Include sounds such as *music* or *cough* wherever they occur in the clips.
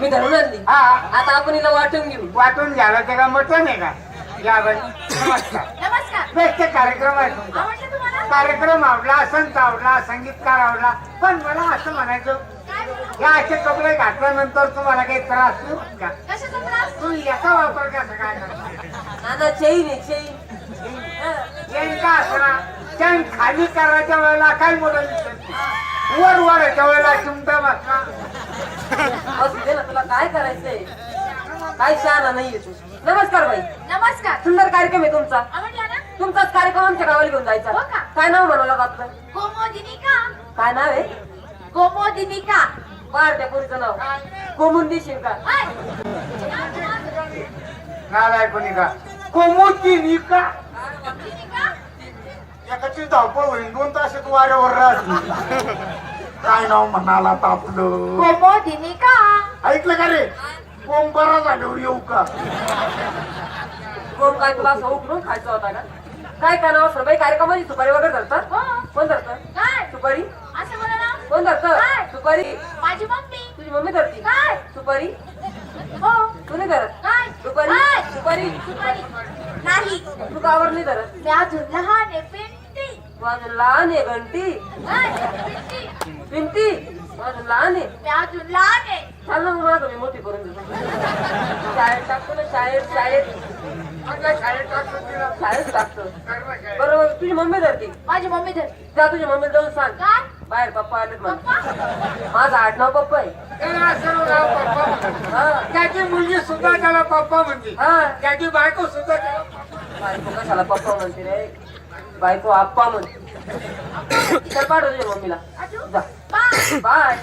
मी धरून आणली हा. आता आपण हिला वाटून घेऊ. वाटून घ्यायला ते का मटण आहे का? या बाई नमस्कार. नमस्कार. बेस्ट कार्यक्रम आहे तुमचा. आवडलं तुम्हाला? कार्यक्रम आवडला संत आवडला संगीतकार आवडला पण मला असं म्हणायचं काय बोलू? या असे कपडे घातल्यानंतर तुम्हाला काही त्रास नाही होत का कशाचा त्रास? तू याचा वापर कसा काय करतो? नाना चैन आहे चैन. खाली करायच्या वेळेला काय मोठं वर वर वेळेला चिमटा बसणार. असू दे ना तुला काय करायचंय? काय शहाणा नाहीये तू. नमस्कार बाई. नमस्कार. सुंदर कार्यक्रम आहे तुमचा. आवडला ना? तुमचाच कार्यक्रम आमच्या गावाला घेऊन जायचा. हो का? काय नाव म्हणावं आपलं गोमोदिनिका. काय नाव आहे? गोमोदिनिका. बार त्या पुरीचं नाव. कोमुन देशील का हाय. नालाय कोणी का कोमोची निका दिनिका? एकाची धावपळ होईल दोन तासात वाऱ्यावर राहतील काय नाव म्हणाला आता आपलं गोमोदिनिका ऐकलं का रे? कोम बरा झाल्यावर येऊ का? कोण काय तुला असं उकरून खायचा होता का? काय काय नाव असं बाई कार्यक्रमाची सुपारी वगैरे धरतात? हो. कोण धरतं? काय? सुपारी? असं बोला ना. कोण धरतं? काय? सुपारी? माझी मम्मी. तुझी मम्मी धरती. काय? सुपारी? हो. तू नाही धरत? काय? सुपारी? काय? सुपारी? सुपारी. नाही. तू गावर नाही धरत? मी अजून लहान आहे अजून लहान आहे घंटी? पिंटी अजून लहान आहे. मी अजून लहान आहे. चाल ना मग माझं मी मोठी करून देतो. शाळेत टाकतो ना शाळेत शाळेत. आपल्या शाळेत टाकतो काय? बरोबर तुझी मम्मी धरती. माझी मम्मी धरती. जा तुझ्या मम्मीला जाऊन सांग. बाहेर पप्पा आलेत मला पप्पा? माझं आडनाव पप्पा आहे. त्याला असं नाव पप्पा म्हणतात. हा. त्याची मुलगी सुद्धा त्याला पप्पा म्हणते. हा. त्याची बायको सुद्धा त्याला पप्पा बायको कशाला पप्पा म्हणते रे? बायको आप्पा म्हणते *coughs* चल पाठव तुझ्या मम्मीला. जा. बाय.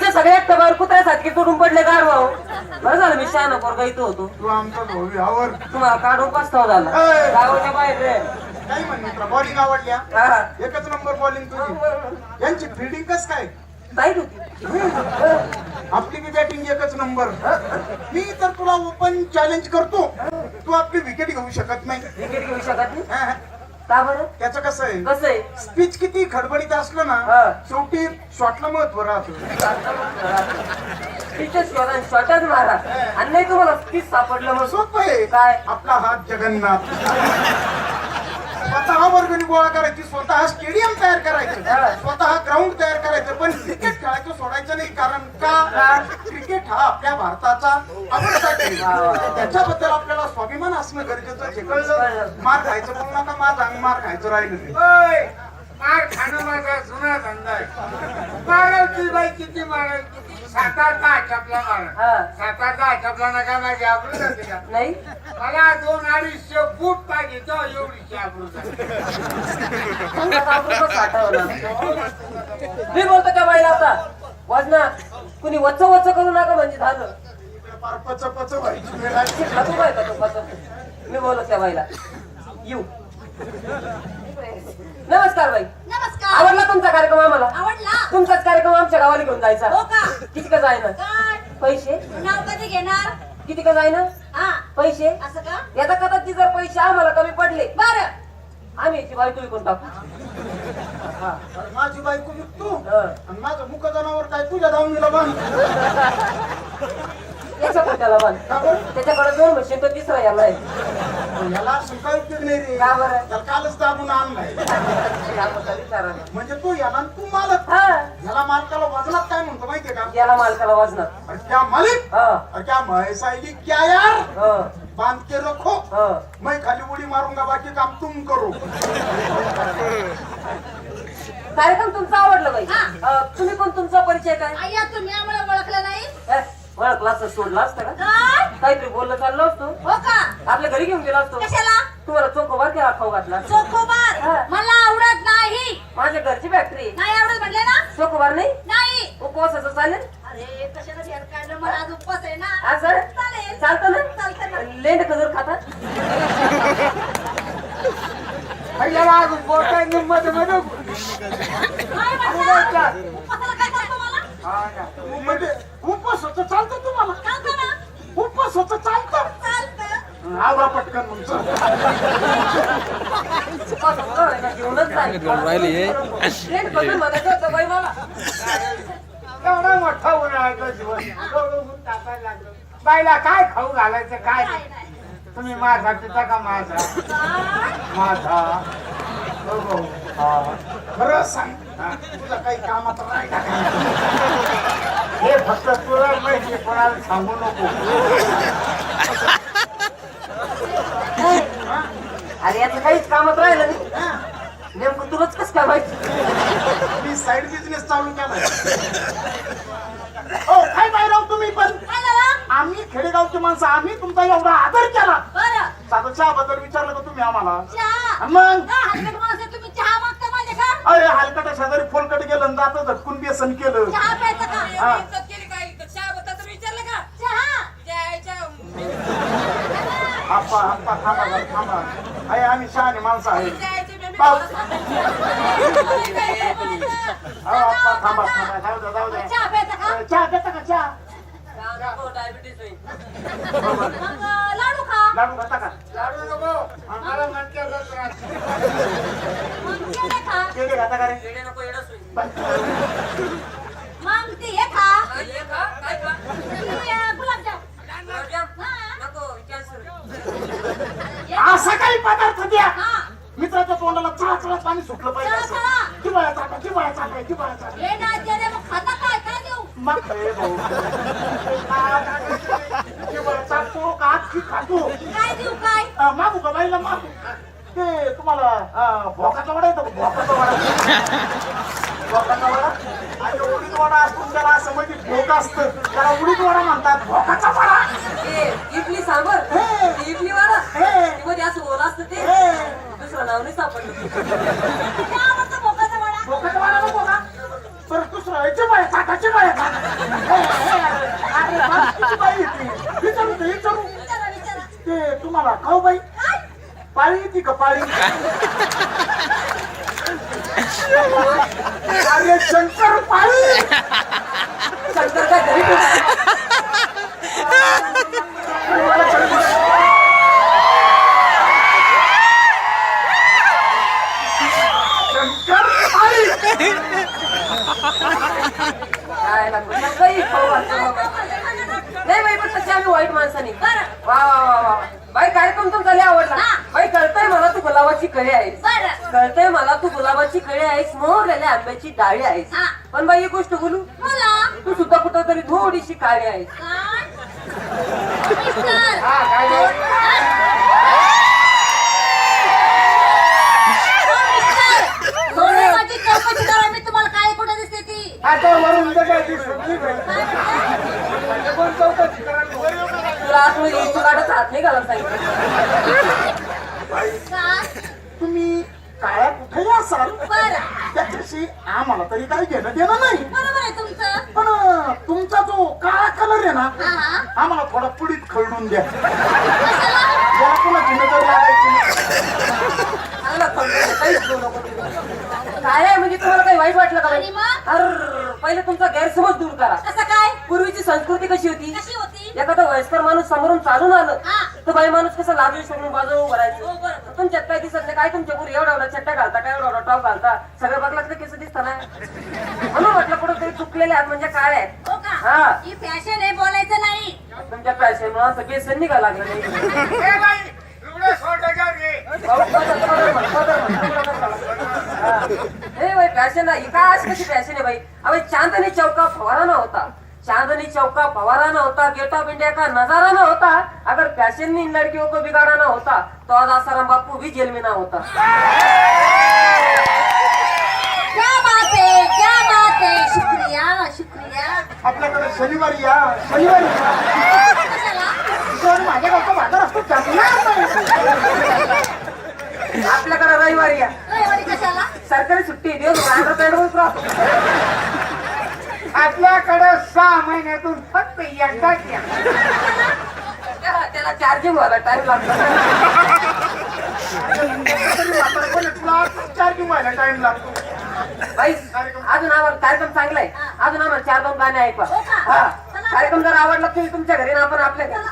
अरे मग सगळेच्या सगळे टबावर कुत्र्यासारखे तुटून पडले गार भाऊ. बरं झालं मी शहाणा पोरगा इथं होतो. तू आमचा भाऊ यावर. तुम्हाला काढून पस्ताव झाला. ए! गावाच्या बाहेर रे. काय बॉलिंग आवडल्या. हा. एकच नंबर बॉलिंग तुझी. यांची फिल्डिंग कस काय? जाईल होती. आपली बी बॅटिंग एकच नंबर मी तर तुला ओपन चॅलेंज करतो. तू आपली विकेट घेऊ शकत नाही. विकेट घेऊ शकत नाही? हा, का बरं? त्याचं कसं आहे? कसं आहे? स्पीच किती खडबडीत असलं ना हा. शेवटी शॉटला महत्त्व राहतो. शॉटच मारा आणि नाही तुम्हाला स्पीच सापडलं मग सोपं आहे. काय? आपला हात जगन्नाथ. स्वतः वर्गणी गोळा करायची स्वतः स्टेडियम तयार करायचं. हा. स्वतः ग्राउंड तयार करायचं. पण क्रिकेट खेळायचं सोडायचं नाही. कारण का? क्रिकेट हा आपल्या भारताचा आवडता खेळ. त्याच्याबद्दल आपल्याला स्वाभिमान असणं गरजेचं. मार खायचं बोलू नका माझा अंग मार खायचं राहिलं नाही. मार खाणं माझा जुना धंदा आहे. मारायची बाई किती मारायची सात आठ दहा चपला मार हा. सात आठ दहा चपला नका माझी का? नाही. मला दोन अडीचशे फूट पाहिजे एवढीची? मी बोलतो त्या बाईला आता वजना कुणी वच वच करू नका म्हणजे झालं. पच पच. खातो काय का तो? मी बोलत त्या बाईला येऊ. नमस्कार बाई. नमस्कार. आवडला तुमचा कार्यक्रम आम्हाला? आवडला. तुमचाच कार्यक्रम आमच्या गावाला घेऊन जायचा. हो का? किती का जायना? काय? पैसे? नाव कधी घेणार? किती का जायना? पैसे? असं का? याचा कदाचित जर पैसे आम्हाला कमी पडले. बर. आम्ही याची बायको विकून टाकू? हा, अरे माझी बायको विकतो हं. आणि माझं मुख जनावर काय तुझ्या दावणीला बांध याच्या पोट्याला बांध का बरं? त्याच्याकडे दोन म्हशी तर तिसरा याला आहे. याला सुका उपयोग नाही रे? का बरं? त्याला कालच दाबून आणलाय. याला विचारा म्हणजे तू याला आणि तू मालक. हा. याला मालकाला वजनात काय म्हणतो माहितीये का? याला मालकाला वाजणार क्या मालिक? हा। अरे क्या म्हैसाईली क्या यार? हा। बांध के रखो। हा। मैं खाली उडी मारूंगा बाकी काम तुम करो। कार्यक्रम तुमचा आवडला बाई. अं, तुम्ही पण तुमचा परिचय काय? आय्या तुम्ही आम्हाला ओळखलं नाही? ओळखला असतं सोडला असतं का? काय? काहीतरी बोललं चाललो असतो. हो का? आपल्या घरी घेऊन गेला असतो. कशाला? तुम्हाला चोकोबार केला खाऊ घातला? चोकोबार हा. मला आवडत नाही. माझ्या घरची फॅक्टरी नाही आवडत म्हणले ना? चोकोबार नाही? नाही. उपवासाचं चालेल? अरे कशाला मला आज उपवास आहे ना असं चालेल. चालतं चालतं ना. ना. लेंड खजूर खातात? याला मध्ये मध्ये काय म्हणता? उपवासाला काय करतो मला? हा ना. म्हणजे उपवास होतं चालतं तुम्हाला? चालतं ना. उपवास होतं चालतं. चालतं. आवडा पटकन ना. लेंड खजूर म्हणायचं होतं बाई मला. एवढा मोठा उन्हाळ्याचं दिवस. एवढं ऊन तापायला लागलं. बाईला काय खाऊ घालायचं काय तुम्ही माझा पिता का माझा? माझा. हो, हो. हा. खरं सांग. हा. तुझं काही कामात राहिला का? हे फक्त तुला माहिती कोणाला सांगू नको. अरे याचं काहीच कामात राहिलं नाही. नेमकं तुलाच कसं काय माहिती? मी साईड बिझनेस चालू केलाय. *laughs* हो काय बाहेर तुम्ही पण? आम्ही खेडेगावची माणसं आम्ही तुमचा एवढा आदर केला. साधं चहाबद्दल विचारलं का तुम्ही आम्हाला? चहा? मग? का तुम्ही चहा मागता माझे का? अरे हलकटा शेजारी फोलकट गेलं दात झटकून बेसन केलं. चहा प्यायचा का? हा. चहा आप्पा आप्पा थांबा थांबा. अरे आम्ही शहाणे माणसं आहे. आप्पा थांबा थांबा जाऊ द्या जाऊ द्या चहा प्यायचा का? चहा घेता का चहा डायबिटीस होईल मग लाडू खा लाडू खाता का लाडू नको. आम्हाला मणक्याचा त्रास मग केळे खा केले खाता का रे येडे नको येडच होईल *laughs* मग ते हे खा हे खा, काय खा? ती, अं, गुलाबजाम गुलाबजाम? हा. नको, कॅन्सर. हे खा. असा काही पदार्थ द्या हा. मित्राच्या तोंडाला चहा चहा पाणी सुटलं पाहिजे चहा, असं. चहा. जिव्हाळ्या चाटा हे त्याने मग खाता काय? काय देऊ? मग हे भाऊ जिव्हाळ्या चाटतो का आजची खातो? काय देऊ काय? अ, मागू का बाईला मागू? ते तुम्हाला भोकाचा वडा येतो? भोकाचा वडा. भोकाचा वडा? आणि उडीद वडा असतो त्याला असं म्हणजे भोक असतं. त्याला उडीद वडा म्हणतात भोकाचा वडा. हे, इडली सांबर. इडली. ती मध्ये असं ओलं असतं ते. दुसरं नाव नाही सापडलं तुला आवडतं भोकाचा वडा भोकाचा वडा नको का बरं दुसरं याची बाय चाटाची बाय अरे बाई येते विचारू ते विचारू ते तुम्हाला खाऊ बाई पाळी येते का पाळी अरे शंकर पाळी शंकर काय घरी ठेवलं? शंकर पाळी काय लागलं? सगळंही खाऊ घालतो बाबा. नाही बाई पण तशी आम्ही वाईट माणसाने वा वा वा वा. बाई कार्यक्रम तुमचा लय आवडला. बाई कळतंय मला तू गुलाबाची कळी आहेस. बरं. कळतंय मला तू गुलाबाची कळी आहेस मोरलेल्या आंब्याची डाळी आहेस. हा. पण बाई एक गोष्ट बोलू? बोला. तू सुद्धा कुठं तरी थोडीशी काळी आहेस. काय मिस्टर. हा काय चौकशी करा मी तुम्हाला काय कुठे दिसते ती? आता वरून काय दिसत? नाही बाई. काय म्हणताय? म्हणजे कोण चौकशी करायला? वर येऊ नका. तुला इच्छू काढत हात नाही घालायला सांगितलं तुम्ही काळ्या कुठेही असाल त्याच्याशी आम्हाला तरी काही घेणं देणं नाही. बरोबर आहे तुमचं. पण तुमचा जो काळा कलर आहे ना आम्हाला थोडा पुढीत खरडून द्या. कोणाची नजर लागायची. काय म्हणजे तुम्हाला काही वाईट वाटलं का? अर पहिले तुमचा गैरसमज दूर करा. कसं काय? पूर्वीची संस्कृती कशी होती? कशी होती? एखादा वयस्कर माणूस समोरून चालून आलं हा. तर बाई माणूस कसं लाजून सोडून बाजू भरायचं तुमच्यात काय दिसत नाही. काय तुमच्या पुरी एवढा एवढा चट्टा घालता काय एवढा टॉप घालता? सगळं बघलात केस दिसता ना. म्हणून म्हटलं कुठं तरी चुकलेले आहेत म्हणजे काय आहेत हो हा. का? ही. फॅशन आहे बोलायचं नाही. तुमच्या पॅशन असं केस निघा लागलं नाही. तर. हा. हे बाई फॅशन आहे. ही काय अशी कशी फॅशन आहे बाई? अबे चांदनी चौका फवारा ना होता. चांदनी चौका फवारा ना होता गेट ऑफ इंडिया का नजारा ना होता. अगर फैशन में इन लड़कियों को बिगाड़ा ना होता तो आज आसाराम बापू भी जेल में ना होता. क्या बात है क्या बात है शुक्रिया शुक्रिया. आपल्याकडे शनिवारी या शनिवारी या. सण माझ्या बाजार असतो आपल्याकडे रविवारी या. रविवारी कशाला? सरकारी सुट्टी दिवस राहणार पेडवून राहतो. आपल्याकडे सहा महिन्यातून फक्त एकदाच या त्याला चार्जिंग व्हायला टाइम लागतो. चार्जिंग व्हायला टाइम लागतो. बाई अजून आम्हाला कार्यक्रम चांगला आहे. अजून आम्हाला चार दोन गाणे ऐकवा. हो कार्यक्रम जर आवडला तुम्ही तुमच्या घरी ना आपण आपल्या घरी.